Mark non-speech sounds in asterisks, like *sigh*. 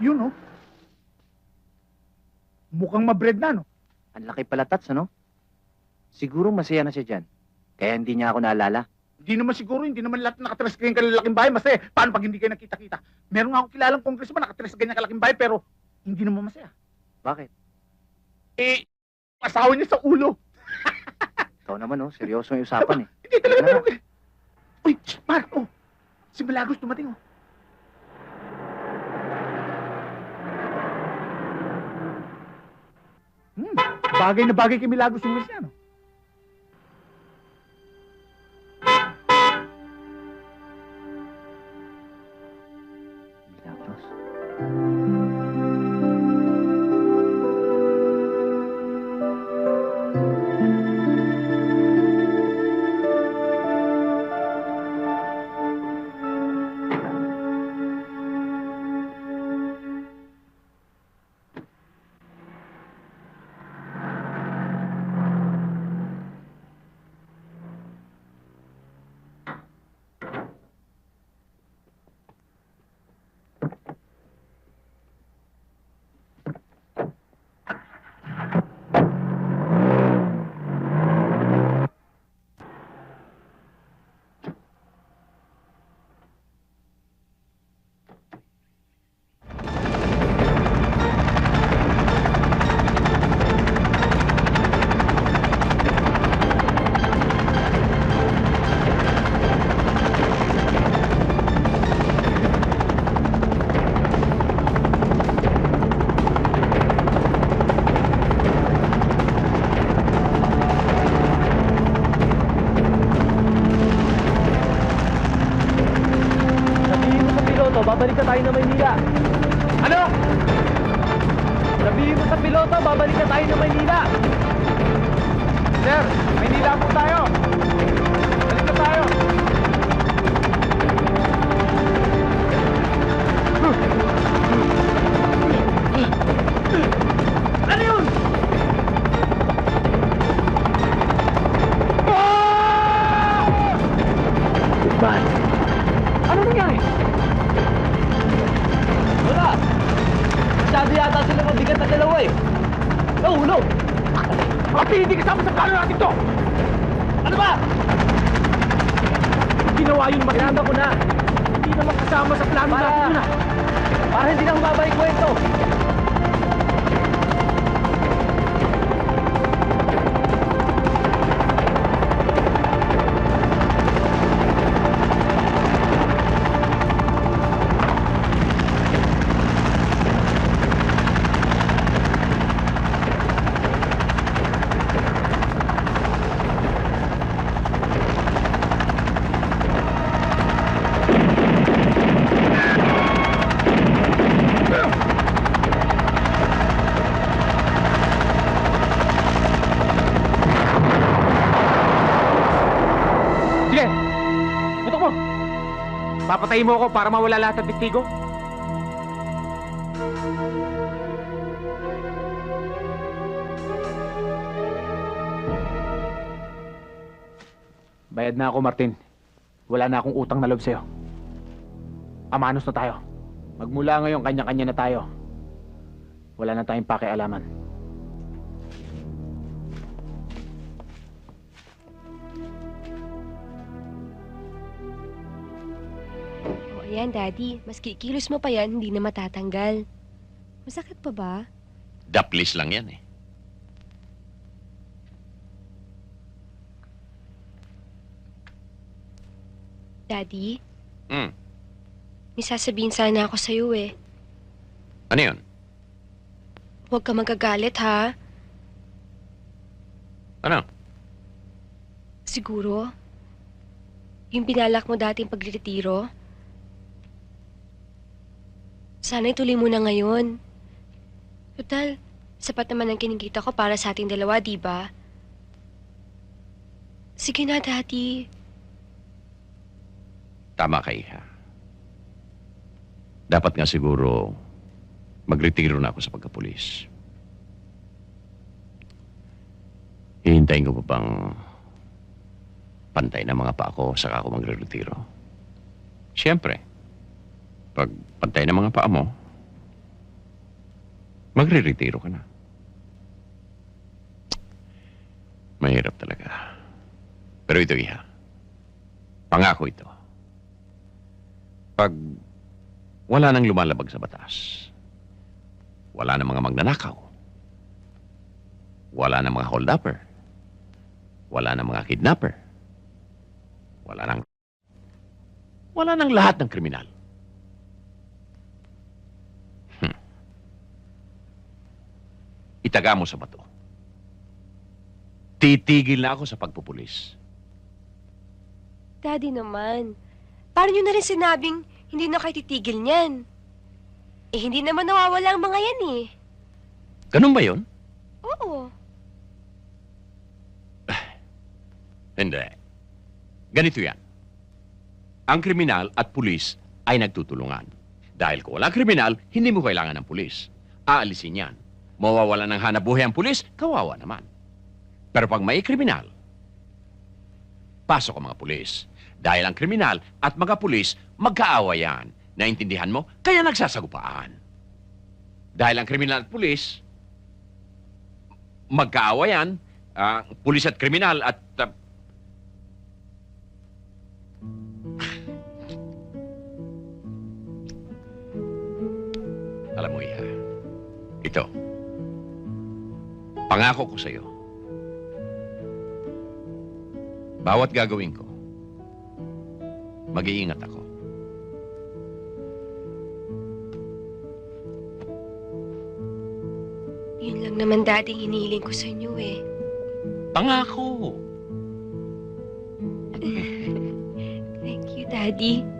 Yun, oh. Mukhang mabred na, no? Ang laki pala tats, ano? Siguro masaya na siya dyan. Kaya hindi niya ako naalala. Hindi naman siguro, hindi naman lahat nakatira sa ganyan kalalaking bahay. Masaya. Paano pag hindi kayo nakita-kita? Meron nga akong kilalang congressman nakatira sa ganyan kalaking bahay, pero hindi naman masaya. Bakit? Eh, asawa niya sa ulo. *laughs* Ikaw naman, oh. Seryoso yung usapan, eh. Hindi talaga meron eh. Uy, shh, oh. Si Milagros dumating, oh. Hmm, bagay na bagay kay Milagros yung Luciano. Piloto, babalik na tayo na Maynila. Sir, Maynila po tayo. Balik na tayo. Masyado yata sila mabigat na dalawa eh. Nahulog. Papi, hindi kasama sa plano natin to! Ano ba? Ginawa yun mag Ginanda ko na. Hindi naman kasama sa plano Para- natin yun, ah. Para hindi na humabalik kwento. Putok mo! Papatayin mo ako para mawala lahat ng testigo? Bayad na ako, Martin. Wala na akong utang na loob sa'yo. Amanos na tayo. Magmula ngayon, kanya-kanya na tayo. Wala na tayong pakialaman. Ayan, Daddy. Mas kikilos mo pa yan, hindi na matatanggal. Masakit pa ba? Daplis lang yan eh. Daddy, Hmm. may sasabihin sana ako sa'yo eh. Ano yun? Huwag ka magagalit, ha? Ano? Siguro? Yung binalak mo dating pagretiro? Sana ituloy mo na ngayon. Total, sapat naman ang kinikita ko para sa ating dalawa, di ba? Sige na, Daddy. Tama ka, Iha. Dapat nga siguro magretiro na ako sa pagkapulis. Hihintayin ko pa bang pantay na mga pa ako saka ako magre-retiro. Siyempre, pag pantay na mga paa mo, Magre-retiro ka na. Mahirap talaga. Pero ito, Iha. Pangako ito. Pag wala nang lumalabag sa batas, wala nang mga magnanakaw, wala nang mga hold-upper, wala nang mga kidnapper, wala nang wala nang lahat ng kriminal. Itaga mo sa bato. Titigil na ako sa pagpupulis. Daddy naman, paano nyo na rin sinabing hindi na kayo titigil niyan? Eh, hindi naman nawawala ang mga yan eh. Ganun ba yon? Oo. *sighs* Hindi. Ganito yan. Ang kriminal at pulis ay nagtutulungan. Dahil kung walang kriminal, hindi mo kailangan ng pulis. Aalisin yan. Mawawala ng hanap buhay ang pulis, kawawa naman. Pero pag may kriminal, pasok ang mga pulis. Dahil ang kriminal at mga pulis, magkaawa yan. Naintindihan mo? Kaya nagsasagupaan. Dahil ang kriminal at pulis, magkaawa yan, ah, pulis at kriminal at ah, *sighs* Alam mo, Iha, ito, pangako ko sa'yo, bawat gagawin ko, mag-iingat ako. Yun lang naman daddy hinihiling ko sa inyo eh. Pangako! *laughs* Thank you, daddy.